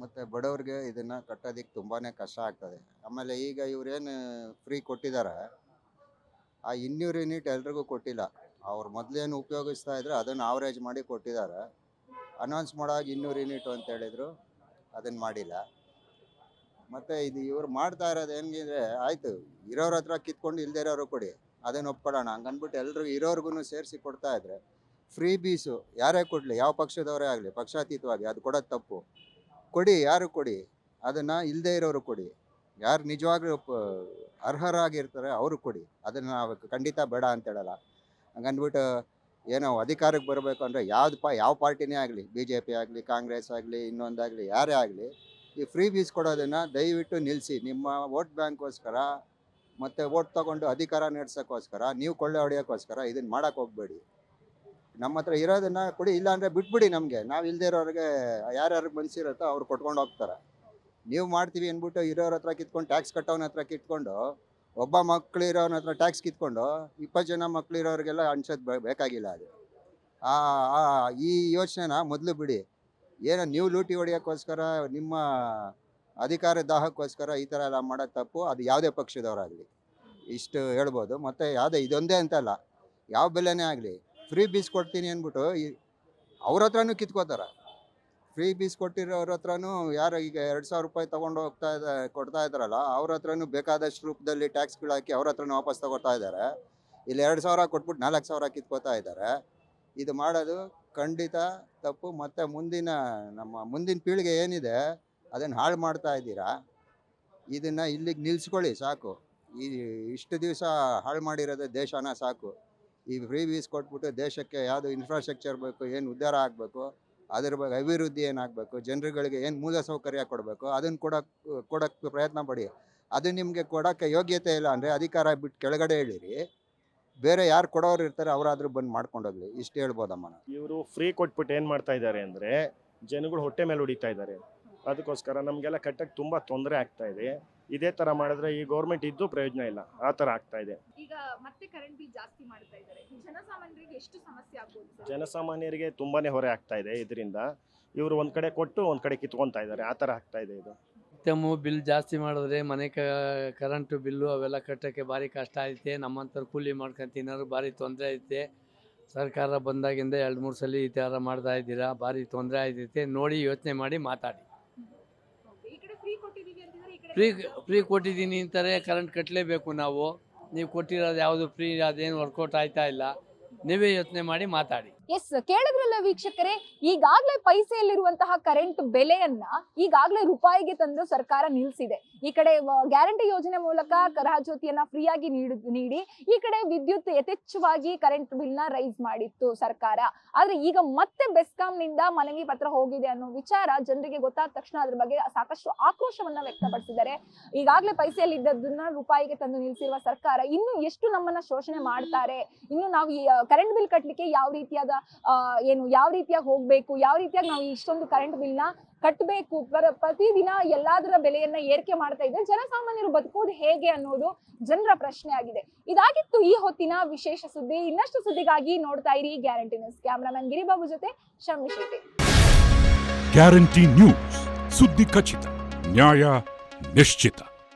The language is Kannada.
ಮತ್ತು ಬಡವ್ರಿಗೆ ಇದನ್ನು ಕಟ್ಟೋದಕ್ಕೆ ತುಂಬಾ ಕಷ್ಟ ಆಗ್ತದೆ. ಆಮೇಲೆ ಈಗ ಇವ್ರೇನು ಫ್ರೀ ಕೊಟ್ಟಿದ್ದಾರೆ ಆ ಇನ್ನೂರು ಯೂನಿಟ್ ಎಲ್ರಿಗೂ ಕೊಟ್ಟಿಲ್ಲ. ಅವ್ರು ಮೊದಲೇನು ಉಪಯೋಗಿಸ್ತಾ ಇದ್ರು ಅದನ್ನು ಆವರೇಜ್ ಮಾಡಿ ಕೊಟ್ಟಿದ್ದಾರೆ ಅನೌನ್ಸ್ ಮಾಡೋವಾಗ ಇನ್ನೂರು ಯೂನಿಟ್ ಅಂತ ಹೇಳಿದರು ಅದನ್ನು ಮಾಡಿಲ್ಲ. ಮತ್ತು ಇದು ಇವ್ರು ಮಾಡ್ತಾ ಇರೋದು ಹೆಂಗಿದ್ರೆ ಆಯಿತು, ಇರೋರ ಹತ್ರ ಕಿತ್ಕೊಂಡು ಇಲ್ದೇ ಇರೋರು ಕೊಡಿ ಅದನ್ನು ಒಪ್ಕೊಳ್ಳೋಣ. ಹಂಗನ್ಬಿಟ್ಟು ಎಲ್ರಿಗೂ ಇರೋರ್ಗು ಸೇರಿಸಿ ಕೊಡ್ತಾ ಇದ್ರೆ ಫ್ರೀ ಬೀಸು ಯಾರೇ ಕೊಡಲಿ, ಯಾವ ಪಕ್ಷದವರೇ ಆಗಲಿ, ಪಕ್ಷಾತೀತವಾಗಿ, ಅದು ಕೊಡೋದು ತಪ್ಪು. ಕೊಡಿ, ಯಾರು ಕೊಡಿ? ಅದನ್ನು ಇಲ್ಲದೇ ಇರೋರು ಕೊಡಿ. ಯಾರು ನಿಜವಾಗ್ಲೂ ಅರ್ಹರಾಗಿರ್ತಾರೆ ಅವರು ಕೊಡಿ. ಅದನ್ನು ನಾವು ಖಂಡಿತ ಬೇಡ ಅಂತ ಹೇಳಲ್ಲ. ಹಂಗಂದ್ಬಿಟ್ಟು ಏನೋ ಅಧಿಕಾರಕ್ಕೆ ಬರಬೇಕು ಅಂದರೆ ಯಾವ್ದು ಪಾ, ಯಾವ ಪಾರ್ಟಿನೇ ಆಗಲಿ ಬಿ ಜೆ ಪಿ ಆಗಲಿ, ಕಾಂಗ್ರೆಸ್ ಆಗಲಿ, ಇನ್ನೊಂದಾಗಲಿ, ಯಾರೇ ಆಗಲಿ, ಈ ಫ್ರೀ ಬೀಸ್ ಕೊಡೋದನ್ನು ದಯವಿಟ್ಟು ನಿಲ್ಲಿಸಿ ನಿಮ್ಮ ವೋಟ್ ಬ್ಯಾಂಕ್ಗೋಸ್ಕರ ಮತ್ತು ವೋಟ್ ತಗೊಂಡು ಅಧಿಕಾರ ನಡೆಸೋಕ್ಕೋಸ್ಕರ, ನೀವು ಕೊಳ್ಳೆ ಹೊಡೆಯೋಕ್ಕೋಸ್ಕರ ಇದನ್ನು ಮಾಡೋಕ್ಕೆ ಹೋಗಬೇಡಿ. ನಮ್ಮ ಹತ್ರ ಇರೋದನ್ನ ಕೊಡಿ ಇಲ್ಲ ಇಲ್ಲಾಂದರೆ ಬಿಟ್ಬಿಡಿ ನಮಗೆ. ನಾವು ಇಲ್ಲದೇ ಇರೋರಿಗೆ ಯಾರ್ಯಾರಿಗೆ ಮನ್ಸಿರುತ್ತೋ ಅವ್ರು ಕೊಟ್ಕೊಂಡು ಹೋಗ್ತಾರೆ. ನೀವು ಮಾಡ್ತೀವಿ ಅಂದ್ಬಿಟ್ಟು ಇರೋರ ಹತ್ರ ಕಿತ್ಕೊಂಡು ಟ್ಯಾಕ್ಸ್ ಕಟ್ಟೋನ ಹತ್ರ ಕಿತ್ಕೊಂಡು, ಒಬ್ಬ ಮಕ್ಳು ಇರೋನ ಹತ್ರ ಟ್ಯಾಕ್ಸ್ ಕಿತ್ಕೊಂಡು, ಇಪ್ಪತ್ತು ಜನ ಮಕ್ಳು ಇರೋರಿಗೆಲ್ಲ ಅನ್ಸೋದು ಬೇಕಾಗಿಲ್ಲ ಅದು. ಆ ಆ, ಈ ಯೋಚನೆನ ಮೊದಲು ಬಿಡಿ. ಏನೋ ನೀವು ಲೂಟಿ ಹೊಡೆಯೋಕ್ಕೋಸ್ಕರ ನಿಮ್ಮ ಅಧಿಕಾರ ದಾಹಕ್ಕೋಸ್ಕರ ಈ ಥರ ಎಲ್ಲ ಮಾಡೋದು ತಪ್ಪು, ಅದು ಯಾವುದೇ ಪಕ್ಷದವರಾಗಲಿ. ಇಷ್ಟು ಹೇಳ್ಬೋದು. ಮತ್ತು ಯಾವುದೇ, ಇದೊಂದೇ ಅಂತಲ್ಲ. ಯಾವ ಬೆಲೆನೇ ಆಗಲಿ. ಫ್ರೀ ಬೀಸ್ ಕೊಡ್ತೀನಿ ಅಂದ್ಬಿಟ್ಟು ಅವ್ರ ಹತ್ರನೂ ಕಿತ್ಕೋತಾರೆ. ಫ್ರೀ ಬೀಸ್ ಕೊಟ್ಟಿರೋರ ಹತ್ರನೂ ಯಾರು ಈಗ ಎರಡು ಸಾವಿರ ರೂಪಾಯಿ ತೊಗೊಂಡು ಹೋಗ್ತಾ ಇದ್ದ ಕೊಡ್ತಾ ಇದ್ದಾರಲ್ಲ, ಅವ್ರ ಹತ್ರನೂ ಬೇಕಾದಷ್ಟು ರೂಪದಲ್ಲಿ ಟ್ಯಾಕ್ಸ್ಗಳು ಹಾಕಿ ಅವ್ರ ಹತ್ರನೂ ವಾಪಸ್ ತೊಗೊಳ್ತಾ ಇದ್ದಾರೆ. ಇಲ್ಲಿ ಎರಡು ಸಾವಿರ ಕೊಟ್ಬಿಟ್ಟು ನಾಲ್ಕು ಸಾವಿರ ಕಿತ್ಕೋತಾ ಇದ್ದಾರೆ. ಇದು ಮಾಡೋದು ಖಂಡಿತ ತಪ್ಪು. ಮತ್ತು ಮುಂದಿನ ನಮ್ಮ ಮುಂದಿನ ಪೀಳಿಗೆ ಏನಿದೆ, ಅದನ್ನು ಹಾಳು ಮಾಡ್ತಾ ಇದ್ದೀರಾ? ಇದನ್ನು ಇಲ್ಲಿಗೆ ನಿಲ್ಲಿಸ್ಕೊಳ್ಳಿ ಸಾಕು. ಈ ಇಷ್ಟು ದಿವಸ ಹಾಳು ಮಾಡಿರೋದು ದೇಶನ ಸಾಕು. ಈ ಫ್ರೀ ವೀಸ್ ಕೊಟ್ಬಿಟ್ಟು ದೇಶಕ್ಕೆ ಯಾವುದು ಇನ್ಫ್ರಾಸ್ಟ್ರಕ್ಚರ್ ಬೇಕು, ಏನು ಉದ್ಧಾರ ಆಗಬೇಕು, ಅದ್ರ ಬಗ್ಗೆ ಅಭಿವೃದ್ಧಿ ಏನಾಗಬೇಕು ಜನರುಗಳಿಗೆ ಏನು ಮೂಲ ಸೌಕರ್ಯ ಕೊಡಬೇಕು ಅದನ್ನು ಕೊಡೋಕ್ಕೆ ಕೊಡೋಕ್ಕೆ ಪ್ರಯತ್ನ ಪಡಿ. ಅದು ನಿಮಗೆ ಕೊಡೋಕ್ಕೆ ಯೋಗ್ಯತೆ ಇಲ್ಲ ಅಂದರೆ ಅಧಿಕಾರ ಬಿಟ್ಟು ಕೆಳಗಡೆ ಹೇಳಿರಿ. ಬೇರೆ ಯಾರು ಕೊಡೋರು ಇರ್ತಾರೆ ಅವರಾದರೂ ಬಂದು ಮಾಡ್ಕೊಂಡೋಗ್ಲಿ ಇಷ್ಟು ಹೇಳ್ಬೋದಮ್ಮ ಇವರು ಫ್ರೀ ಕೊಟ್ಬಿಟ್ಟು ಏನು ಮಾಡ್ತಾ ಇದ್ದಾರೆ ಅಂದರೆ, ಜನಗಳು ಹೊಟ್ಟೆ ಮೇಲೆ ಹೊಡಿತಾ ಇದ್ದಾರೆ ಅದಕ್ಕೋಸ್ಕರ ನಮಗೆಲ್ಲ ಕಟ್ಟಕ್ಕೆ ತುಂಬ ತೊಂದರೆ ಆಗ್ತಾ ಇದೆ. ಇದೇ ತರ ಮಾಡಿದ್ರೆ ಈ ಗೌರ್ಮೆಂಟ್ ಇದ್ದು ಪ್ರಯೋಜನ ಇಲ್ಲ. ಆ ತರ ಆಗ್ತಾ ಇದೆ. ಈಗ ಮತ್ತೆ ಕರೆಂಟ್ ಬಿಲ್ ಜಾಸ್ತಿ ಮಾಡ್ತಾ ಇದ್ದಾರೆ. ಜನಸಾಮಾನ್ಯರಿಗೆ ಎಷ್ಟು ಸಮಸ್ಯೆ ಆಗ್ಬೋದು ಸರ್? ಜನಸಾಮಾನ್ಯರಿಗೆ ತುಂಬಾ ಹೊರೆ ಆಗ್ತಾ ಇದೆ ಇದರಿಂದ. ಇವರು ಒಂದ್ ಕಡೆ ಕೊಟ್ಟು ಒಂದ್ ಕಡೆ ಕಿತ್ಕೊಂತಾ ಇದ್ದಾರೆ. ಆ ತರ ಆಗ್ತಾ ಇದೆ ಇದು. ನಿತ್ಯಮು ಬಿಲ್ ಜಾಸ್ತಿ ಮಾಡಿದ್ರೆ ಮನೆ ಕರೆಂಟ್ ಕರೆಂಟು ಬಿಲ್ಲು ಅವೆಲ್ಲ ಕಟ್ಟೋಕ್ಕೆ ಭಾರಿ ಕಷ್ಟ ಐತೆ ನಮ್ಮಂಥವ್ರು ಕೂಲಿ ಮಾಡ್ಕೊಂಡು ತಿನ್ನೋರು ಭಾರಿ ತೊಂದರೆ ಐತೆ ಸರ್ಕಾರ ಬಂದಾಗಿಂದ ಎರಡು ಮೂರು ಸಲ ಈ ಥರ ಮಾಡ್ತಾ ಇದ್ದೀರಾ? ಭಾರಿ ತೊಂದರೆ ಆಯ್ತೈತೆ. ನೋಡಿ ಯೋಚನೆ ಮಾಡಿ ಮಾತಾಡಿ Okay, ಈ ಕಡೆ ಫ್ರೀ ಕೊಟ್ಟಿದೀವಿ ಅಂತಿದ್ರೆ ಈ ಕಡೆ ಫ್ರೀ ಫ್ರೀ ಕೊಟ್ಟಿದ್ದೀನಿ ಅಂತಾರೆ ಕರೆಂಟ್ ಕಟ್ಟಲೇಬೇಕು ನಾವು. ನೀವು ಕೊಟ್ಟಿರೋದು ಯಾವುದು ಫ್ರೀ, ಅದೇನು ವರ್ಕೌಟ್ ಆಯ್ತಾ ಇಲ್ಲ. ನೀವೇ ಯೋಚನೆ ಮಾಡಿ ಮಾತಾಡಿ. ಎಸ್ ಕೇಳಿದ್ರಲ್ಲ ವೀಕ್ಷಕರೇ, ಈಗಾಗಲೇ ಪೈಸೆಯಲ್ಲಿರುವಂತಹ ಕರೆಂಟ್ ಬೆಲೆಯನ್ನ ಈಗಾಗಲೇ ರೂಪಾಯಿಗೆ ತಂದು ಸರ್ಕಾರ ನಿಲ್ಲಿಸಿದೆ ಈ ಕಡೆ ಗ್ಯಾರಂಟಿ ಯೋಜನೆ ಮೂಲಕ ಕರಹಜ್ಯೋತಿಯನ್ನ ಫ್ರೀಯಾಗಿ ನೀಡು ಈ ಕಡೆ ವಿದ್ಯುತ್ ಯಥೇಚ್ಛವಾಗಿ ಕರೆಂಟ್ ಬಿಲ್ನ ರೈಸ್ ಮಾಡಿತ್ತು ಸರ್ಕಾರ. ಆದ್ರೆ ಈಗ ಮತ್ತೆ ಬೆಸ್ಕಾಂನಿಂದ ಮನವಿ ಪತ್ರ ಹೋಗಿದೆ ಅನ್ನೋ ವಿಚಾರ ಜನರಿಗೆ ಗೊತ್ತಾದ ತಕ್ಷಣ ಅದ್ರ ಬಗ್ಗೆ ಸಾಕಷ್ಟು ಆಕ್ರೋಶವನ್ನ ವ್ಯಕ್ತಪಡಿಸಿದ್ದಾರೆ. ಈಗಾಗಲೇ ಪೈಸೆಯಲ್ಲಿ ಇದ್ದದನ್ನ ರೂಪಾಯಿಗೆ ತಂದು ನಿಲ್ಲಿಸಿರುವ ಸರ್ಕಾರ ಇನ್ನು ಎಷ್ಟು ನಮ್ಮನ್ನ ಶೋಷಣೆ ಮಾಡ್ತಾರೆ, ಇನ್ನು ನಾವು ಕರೆಂಟ್ ಬಿಲ್ ಕಟ್ಟಲಿಕ್ಕೆ ಯಾವ ರೀತಿಯಾದ ಏನು ಯಾವ ರೀತಿಯಾಗಿ ಹೋಗ್ಬೇಕು, ಯಾವ ರೀತಿಯಾಗಿ ನಾವು ಇಷ್ಟೊಂದು ಕರೆಂಟ್ ಬಿಲ್ನ ಕಟ್ಟಬೇಕು ಪ್ರತಿದಿನ ಎಲ್ಲಾದರ ಬೆಲೆಯನ್ನ ಏರಿಕೆ ಮಾಡ್ತಾ ಇದ್ರೆ ಜನಸಾಮಾನ್ಯರು ಬದುಕೋದು ಹೇಗೆ ಅನ್ನೋದು ಜನರ ಪ್ರಶ್ನೆ ಆಗಿದೆ. ಇದಾಗಿತ್ತು ಈ ಹೊತ್ತಿನ ವಿಶೇಷ ಸುದ್ದಿ. ಇನ್ನಷ್ಟು ಸುದ್ದಿಗಾಗಿ ನೋಡ್ತಾ ಇರಿ ಗ್ಯಾರಂಟಿ ನ್ಯೂಸ್ ಕ್ಯಾಮ್ರಾಮನ್ ಗಿರಿಬಾಬು ಜೊತೆ ಶಮಿ ಶೆಟ್ಟಿ. ಗ್ಯಾರಂಟಿ ನ್ಯೂಸ್ ಸುದ್ದಿ ಖಚಿತ, ನ್ಯಾಯ ನಿಶ್ಚಿತ.